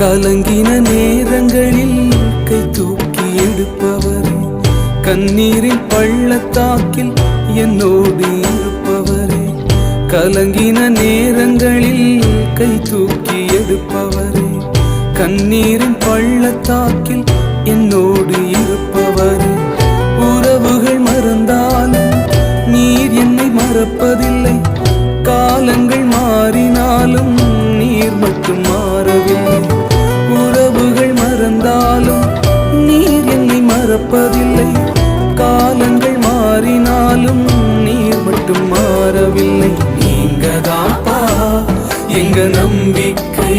கலங்கின நேரங்களில் கை தூக்கி எடுப்பவர். கண்ணீரின் பள்ளத்தாக்கில் என்னோடு இருப்பவரே. கலங்கின நேரங்களில் கை தூக்கி எடுப்பவரே. கண்ணீரின் பள்ளத்தாக்கில் என்னோடு இருப்பவரே. உறவுகள் மறந்தாலும் நீர் என்னை மறப்பதில்லை. என்னை மறப்பதில்லை காலங்கள் மாறினாலும் நீர் மட்டும் மாறவில்லை. நீங்க தாப்பா எங்க நம்பிக்கை.